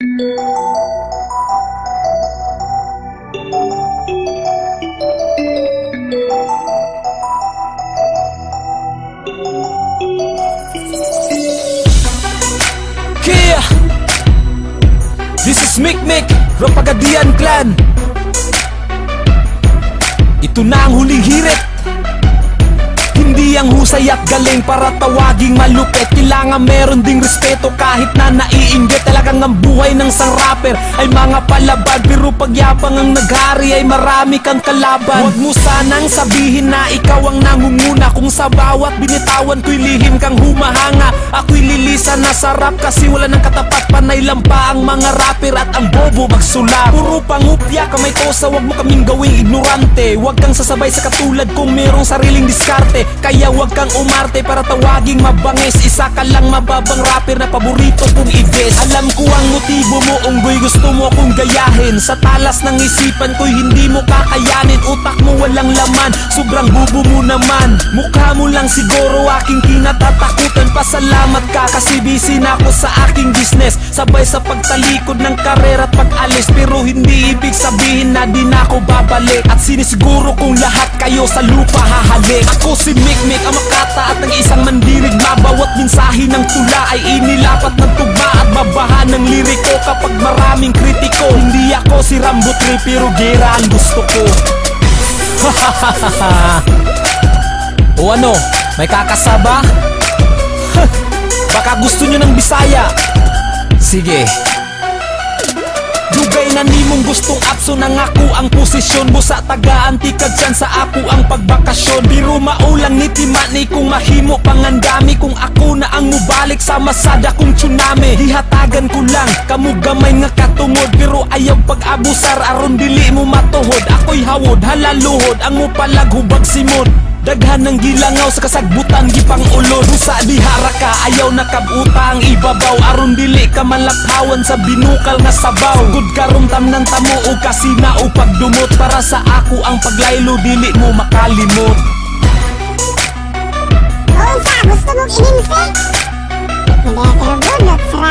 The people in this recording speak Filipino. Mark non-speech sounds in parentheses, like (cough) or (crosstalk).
Kia! This is Mikmik from Pagadian Clan Ito na ang huling hirit Hindi ang husay at galing para tawaging malupit. Kailangan meron ding respeto kahit na naiinggit. Talagang ang buhay ng sang rapper ay mga palaban Pero pagyapang ang naghari ay marami kang kalaban. Huwag mo sanang sabihin na ikaw ang nangunguna. Kung sa bawat binitawan ko'y lihim kang humahanga Ako'y lilisa na sarap kasi wala nang katapat. Panay lang pa ang mga rapper at ang bobo magsulap Puro pangupya kamay kosa Huwag mo kaming gawing ignorante. Huwag kang sasabay sa katulad kung merong sariling diskarte. Kaya huwag kang umarte para tawaging mabangis. Isa ka lang mababang rapper na paborito kong i-diss Alam ko ang motibo mo unggoy gusto mo akong gayahin. Sa talas ng isipan ko'y hindi mo kakayanin. Utak mo walang laman, sobrang bubo mo naman. Mukha mo lang siguro aking kinatatakutan. Pasalamat ka kasi busy na ako sa aking business. Sabay sa pagtalikod ng karera at pag-alis Hindi ibig sabihin na di na ako babalik. At sinisiguro kong lahat kayo sa lupa hahalik. Ako si Mikmik ang makata at ang isang mandirig Mabawat mensahe ng tula ay inilapat ng tugma At babaha ng liriko. Kapag maraming kritiko Hindi ako si Rambo 3 pero gera ang gusto ko. (laughs) O ano, may kakasaba? (laughs) Baka gusto nyo ng Bisaya. Sige Dugay na nimong gustong apso nang ako ang posisyon mo sa tagaan tikad dyan sa ako ang pagbakasyon. Biro maulang ni Timani kung mahimo pangandami Kung ako na ang mubalik sa masada kong tsunami. Hihatagan ko lang kamugamay nga katungod Pero ayaw pag-abusar aron dili mo matuhod. Ako'y hawod halaluhod ang mupalag hubag simod Daghan ng gilangaw sa kasagbutan gipang ulod. Busa dihara ka ayaw nakabuta ang ibabaw Aron dili ka malakhawan sa binukal nga sabaw. Good karon tamnan tamo o kasina o pagdumot Para sa ako ang paglaylo dili mo makalimot. Kung sa gusto mong inimfake Hindi, pero